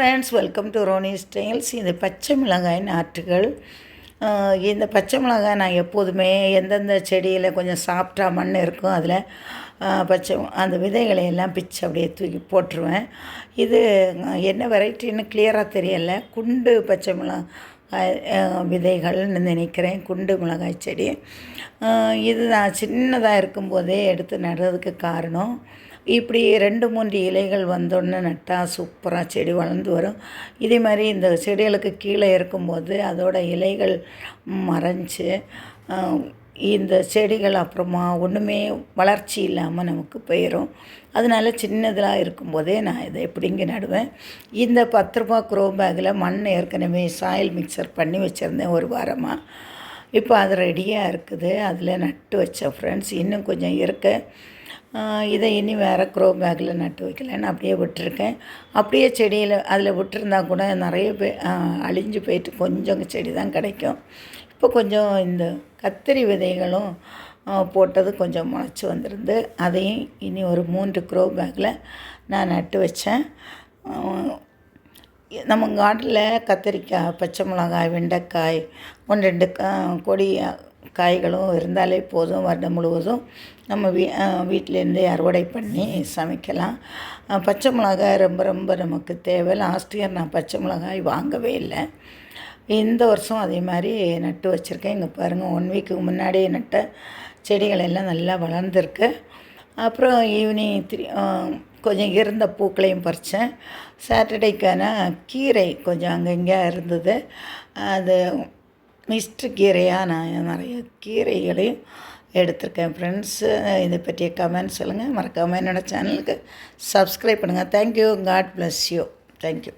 Friends welcome to Roni Styles இது பச்சை மிளகாய் நாற்றுகள். இந்த பச்சை மிளகாய் நான் எப்போதுமே எந்தெந்த செடியில் கொஞ்சம் சாப்பிட்டா மண் இருக்கும் அதில் பச்சை அந்த விதைகளை எல்லாம் பிச்சு அப்படியே தூக்கி போட்டுருவேன். இது என்ன வெரைட்டின்னு கிளியராக தெரியலை. குண்டு பச்சை மிளகாய் விதைகள்னு நினைக்கிறேன் குண்டு மிளகாய் செடி. இது நான் சின்னதாக இருக்கும்போதே எடுத்து நடுறதுக்கு காரணம். இப்படி ரெண்டு மூன்று இலைகள் வந்தோடனே நட்டால் சூப்பராக செடி வளர்ந்து வரும். இதே மாதிரி இந்த செடிகளுக்கு கீழே இருக்கும்போது அதோட இலைகள் மறைஞ்சு இந்த செடிகள் அப்புறமா ஒன்றுமே வளர்ச்சி இல்லாமல் நமக்கு போயிடும் அதனால சின்னதாக இருக்கும்போதே நான் இதை எப்படிங்க நடுவேன். இந்த பத்து ரூபா க்ரோ பேக்கில் மண் ஏற்கனவே சாயில் மிக்சர் பண்ணி வச்சுருந்தேன் ஒரு வாரமாக இப்போ அது ரெடியாக இருக்குது. அதில் நட்டு வச்சேன் ஃப்ரெண்ட்ஸ் இன்னும் கொஞ்சம் இருக்கு. இதை இனி வேறு க்ரோ பேக்கில் நட்டு வைக்கலன்னு அப்படியே விட்டுருக்கேன். அப்படியே செடியில் அதில் விட்டுருந்தா கூட நிறைய பே அழிஞ்சு போயிட்டு கொஞ்சம் செடி தான் கிடைக்கும். இப்போ கொஞ்சம் இந்த கத்திரி விதைகளும் போட்டது கொஞ்சம் முளைச்சி வந்திருந்து அதையும் இனி ஒரு மூன்று க்ரோ பேக்கில் நான் நட்டு வச்சேன். நம்ம காட்டில் கத்திரிக்காய் பச்சை மிளகாய் வெண்டைக்காய் ஒன்று ரெண்டு கா- கொடி காய்களும் இருந்தாலே போதும். வருடம் முழுவதும் நம்ம வீ வீட்டிலேருந்தே அறுவடை பண்ணி சமைக்கலாம். பச்சை மிளகாய் ரொம்ப ரொம்ப நமக்கு தேவை. லாஸ்ட் இயர் நான் பச்சை மிளகாய் வாங்கவே இல்லை. இந்த வருஷம் அதே மாதிரி நட்டு வச்சுருக்கேன். இங்கே பாருங்கள் ஒன் வீக்கு முன்னாடியே நட்ட செடிகள் எல்லாம் நல்லா வளர்ந்துருக்கு. அப்புறம் ஈவினிங் த்ரீ கொஞ்சம் இருந்த பூக்களையும் பறித்தேன். சாட்டர்டேக்கான கீரை கொஞ்சம் அங்கங்கே இருந்தது. அது மிஸ்ட்ரு கீரையாக நான் நிறைய கீரைகளையும் எடுத்திருக்கேன் ஃப்ரெண்ட்ஸு இதை பற்றிய கமெண்ட் சொல்லுங்கள் மறக்காமல் என்னோடய சேனலுக்கு சப்ஸ்கிரைப் பண்ணுங்கள் thank you god bless you thank you